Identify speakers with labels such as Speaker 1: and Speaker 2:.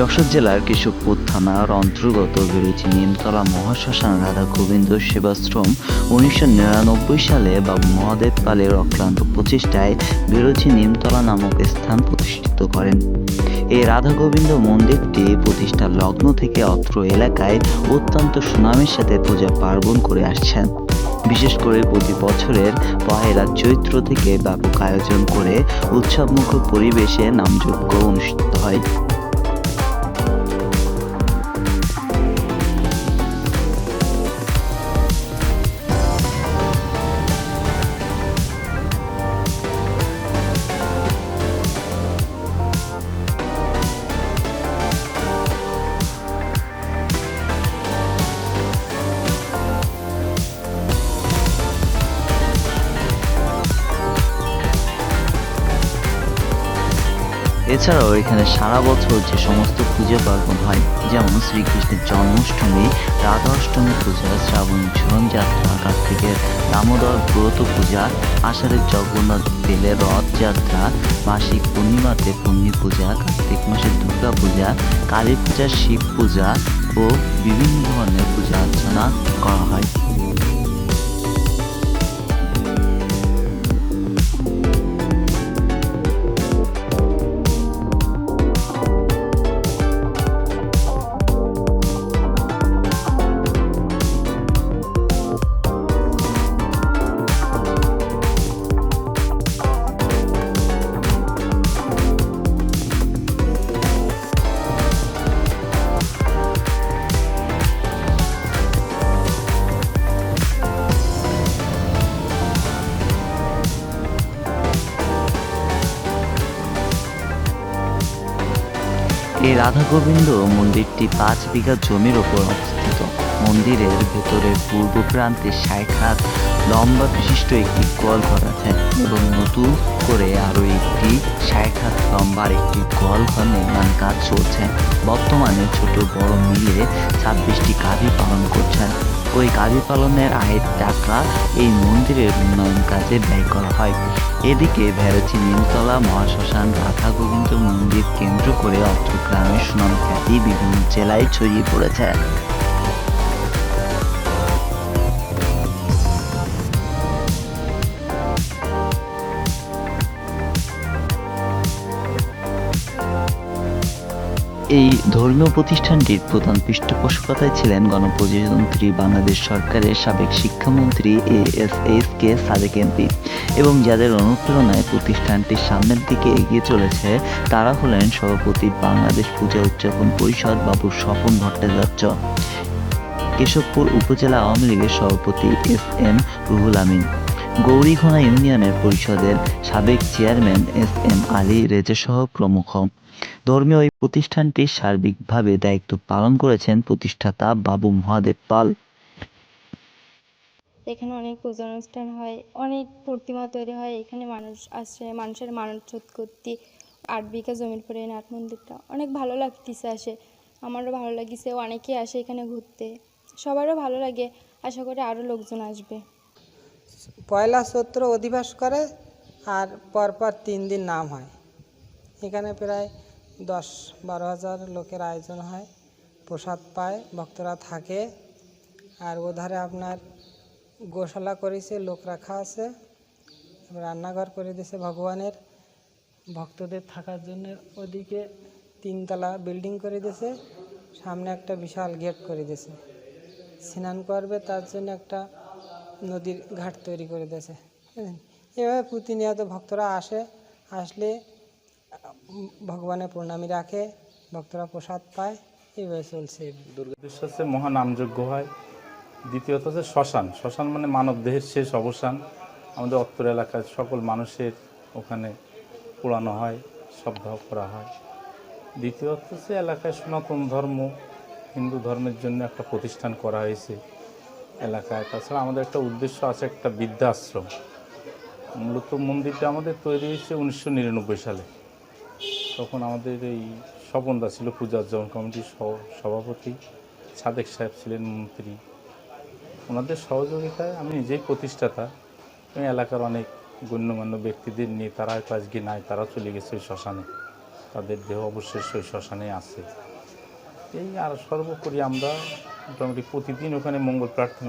Speaker 1: যশোর জেলার কেশবপুর থানার অন্তর্গত বেরুচি নিমতলা মহাশ্মশান রাধা গোবিন্দ সেবাশ্রম। উনিশশো নিরানব্বই সালে বাবু মহাদেব পালের অক্লান্ত প্রচেষ্টায় বেরুচি নিমতলা নামক স্থান প্রতিষ্ঠিত করেন। এই রাধা গোবিন্দ মন্দিরটি প্রতিষ্ঠার লগ্ন থেকে অত্র এলাকায় অত্যন্ত সুনামের সাথে পূজা পার্বণ করে আসছেন। বিশেষ করে প্রতি বছরের পহেলা চৈত্র থেকে ব্যাপক আয়োজন করে উৎসবমুখর পরিবেশে নামযজ্ঞ অনুষ্ঠিত হয়। এছাড়াও এখানে সারা বছর যে সমস্ত পূজা পার্বণ হয়, যেমন শ্রীকৃষ্ণের জন্মাষ্টমী রাধা অষ্টমী পূজা, শ্রাবণ ঝুলন যাত্রা, কার্তিকের দামোদর ব্রত পূজা, আষাঢ়ের জগন্নাথ বেলের রথযাত্রা মাসিক পূর্ণিমাতে পূর্ণি পূজা, কার্তিক মাসের দুর্গা পূজা, কালী পূজা, শিব পূজা ও বিভিন্ন ধরনের পূজা অর্চনা করা হয়। এই রাধা গোবিন্দ মন্দিরটি পাঁচ বিঘা জমির ওপর অবস্থিত। মন্দিরের ভেতরের পূর্ব প্রান্তে ষাট হাত লম্বা বিশিষ্ট একটি গোয়াল ঘর আছে এবং নতুন করে আরও একটি ষাট হাত লম্বার একটি গোয়াল ঘর নির্মাণ কাজ চলছে। বর্তমানে ছোট বড় মিলে ছাব্বিশটি গাভী পালন করছেন ওই গাভী পালনের আয়ের টাকা এই মন্দিরের উন্নয়ন কাজে ব্যয় করা হয়। এদিকে ভেরচি নিমতলা, মহাশ্মশান রাধা গোবিন্দ মন্দির কেন্দ্র করে অত্র গ্রামের সুনাম খ্যাতি বিভিন্ন জেলায় ছড়িয়ে পড়েছে। এই ধর্মীয় প্রতিষ্ঠানটির প্রধান পৃষ্ঠপোষকতায় ছিলেন গণপ্রজাতন্ত্রী বাংলাদেশ সরকারের সাবেক শিক্ষামন্ত্রী A S S K Sadek MP. এবং যাদের অনুপ্রেরণায় প্রতিষ্ঠানটির সামনের দিকে এগিয়ে চলেছে, তারা হলেন সভাপতি বাংলাদেশ পূজা উদযাপন পরিষদ বাবু স্বপন ভট্টাচার্য। কেশবপুর উপজেলা আওয়ামী লীগের সভাপতি এস এম রুহুল আমিন। গৌরীঘোনা ইউনিয়নের পরিষদের সাবেক চেয়ারম্যান এস এম আলী রেজেসহ প্রমুখ। ধর্মীয় এই প্রতিষ্ঠানটির সার্বিকভাবে দায়িত্ব পালন করেছেন প্রতিষ্ঠাতা বাবু মহাদেব পাল।
Speaker 2: এখানে অনেক পূজা অনুষ্ঠান হয় অনেক প্রতিমা তৈরি হয় এখানে মানুষ আসে মানুষের মানত করতে আট বিঘা জমির পরে নাট মন্দিরটা। অনেক ভালো লাগতেছে আসে আমারও ভালো লাগিছে অনেকেই আসে এখানে ঘুরতে। সবারও ভালো লাগে আশা করি আরও লোকজন আসবে।
Speaker 3: পয়লা চৈত্র অধিবাস করে আর পরপর তিন দিন নাম হয়। এখানে প্রায় দশ বারো হাজার লোকের আয়োজন হয়, প্রসাদ পায়, ভক্তরা থাকে। আর ওধারে আপনার গোশালা করেছে, লোক রাখা আছে, রান্নাঘর করে দিয়েছে ভগবানের। ভক্তদের থাকার জন্য ওদিকে তিনতলা বিল্ডিং করে দিয়েছে, সামনে একটা বিশাল গেট করে দিয়েছে। স্নান করবে, তার জন্য একটা নদীর ঘাট তৈরি করে দিয়েছে। এভাবে প্রতিনিয়ত ভক্তরা আসে, আসলে ভগবানের প্রণামী রাখে, ভক্তরা প্রসাদ পায়, এইভাবে চলছে।
Speaker 4: দুর্গা হচ্ছে মহানামযজ্ঞ হয়। দ্বিতীয়ত হচ্ছে শ্মশান। শ্মশান মানে মানব দেহের শেষ অবসান। আমাদের অত্তর এলাকার সকল মানুষের ওখানে পোড়ানো হয় সবদাহ করা হয়। দ্বিতীয়ত হচ্ছে এলাকায় সনাতন ধর্ম, হিন্দু ধর্মের জন্য একটা প্রতিষ্ঠান করা হয়েছে এলাকায়। তাছাড়া আমাদের একটা উদ্দেশ্য আছে, একটা বৃদ্ধাশ্রম। মূলত মন্দিরটা আমাদের তৈরি হয়েছে উনিশশো নিরানব্বই সালে। তখন আমাদের এই স্বপনদা ছিল পূজা অর্জন কমিটির সভাপতি, সাদেক সাহেব ছিলেন মন্ত্রী। ওনাদের সহযোগিতায় আমি নিজেই প্রতিষ্ঠাতা। এবং এলাকার অনেক গণ্যমান্য ব্যক্তিদের নিয়ে তারা হয়তো আজকে নাই তারা চলে গেছে ওই শ্মশানে। তাদের দেহ অবশ্যই ওই শ্মশানে আছে। এই আর সর্বোপরি আমরা মোটামুটি প্রতিদিন ওখানে মঙ্গল প্রার্থনা